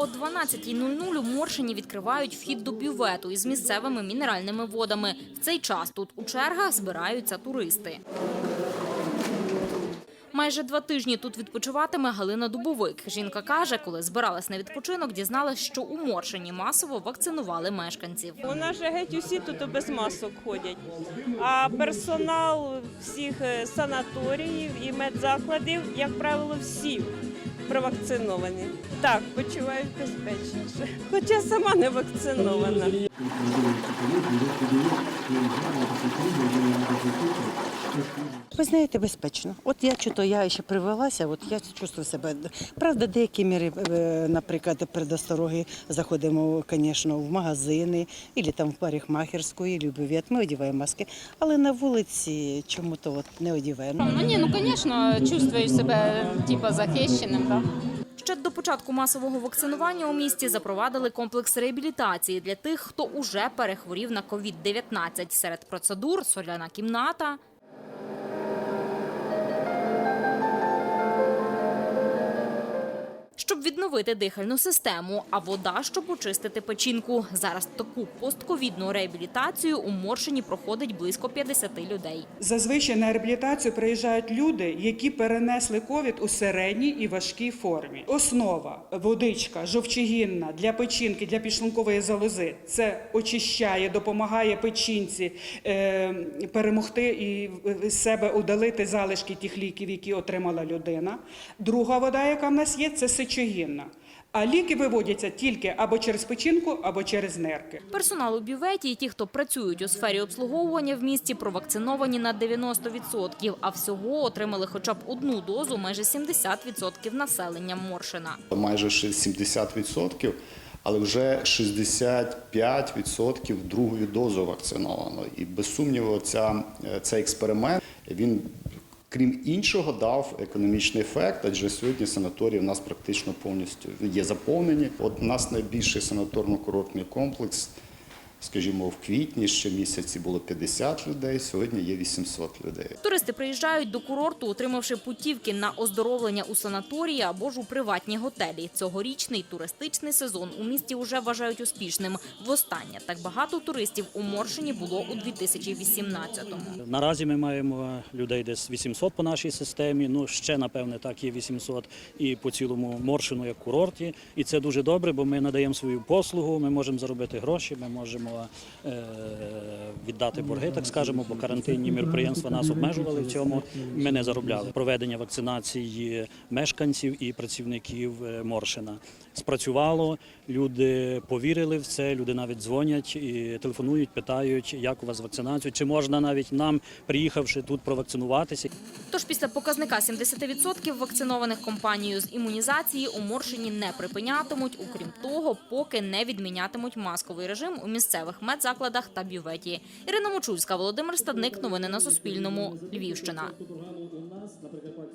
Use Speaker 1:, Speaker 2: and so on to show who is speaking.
Speaker 1: О 12.00 у Моршині відкривають вхід до бювету із місцевими мінеральними водами. В цей час тут у чергах збираються туристи. Майже два тижні тут відпочиватиме Галина Дубовик. Жінка каже, коли збиралась на відпочинок, дізналась, що у Моршині масово вакцинували мешканців.
Speaker 2: У нас же геть усі тут без масок ходять. А персонал всіх е, санаторіїв і медзакладів, як правило, всі провакциновані. Так, почувають безпечніше. Хоча сама не вакцинована.
Speaker 3: Ви знаєте, безпечно. От я чуто, я ще привелася, от я чувствую себе. Правда, деякі міри, е, наприклад, предостороги заходимо, звісно, в магазини, або там в парикмахерську, або в ми одягаємо маски. Але на вулиці чому-то от не одягаємо.
Speaker 4: Ну ні, ну звісно, чувствую себе типа захищеним. Да?
Speaker 1: Ще до початку масового вакцинування у місті запровадили комплекс реабілітації для тих, хто уже перехворів на COVID-19. Серед процедур соляна кімната, щоб відновити дихальну систему, а вода, щоб очистити печінку. Зараз таку постковідну реабілітацію у Моршині проходить близько 50 людей.
Speaker 5: Зазвичай на реабілітацію приїжджають люди, які перенесли ковід у середній і важкій формі. Основа водичка жовчогінна для печінки, для підшлункової залози. Це очищає, допомагає печінці е, перемогти і з себе удалити залишки тих ліків, які отримала людина. Друга вода, яка в нас є, це сечогінна. А ліки виводяться тільки або через печінку, або через нерки.
Speaker 1: Персонал у бюветі і ті, хто працюють у сфері обслуговування в місті, провакциновані на 90%, а всього отримали хоча б одну дозу майже 70% населення Моршина.
Speaker 6: майже ще 70%, але вже 65% другою дозою вакциновано. І без сумніву, ця, цей експеримент він. Крім іншого, дав економічний ефект, адже сьогодні санаторії у нас практично повністю є заповнені. От у нас найбільший санаторно-курортний комплекс, скажімо, в квітні ще місяці було 50 людей, сьогодні є 800 людей.
Speaker 1: Туристи приїжджають до курорту, отримавши путівки на оздоровлення у санаторії або ж у приватні готелі. Цьогорічний туристичний сезон у місті вже вважають успішним. Востаннє так багато туристів у Моршині було у 2018-му.
Speaker 7: Наразі ми маємо людей десь 800 по нашій системі. Ну ще напевне так є 800 і по цілому моршину як курорті. І це дуже добре, бо ми надаємо свою послугу. Ми можемо заробити гроші. Ми можемо е, віддати борги, так скажемо, бо карантинні міроприємства нас обмежували в цьому. Ми не заробляли проведення вакцинації мешканців і працівників е, Моршина. Спрацювало, люди повірили в це. Люди навіть дзвонять і телефонують, питають, як у вас з вакцинацією, чи можна навіть нам, приїхавши тут, провакцинуватися.
Speaker 1: Тож після показника 70% вакцинованих компанією з імунізації у Моршині не припинятимуть, окрім того, поки не відмінятимуть масковий режим у місцевих медзакладах та бюветі. Ірина Мочульська, Володимир Стадник. Новини на Суспільному. Львівщина.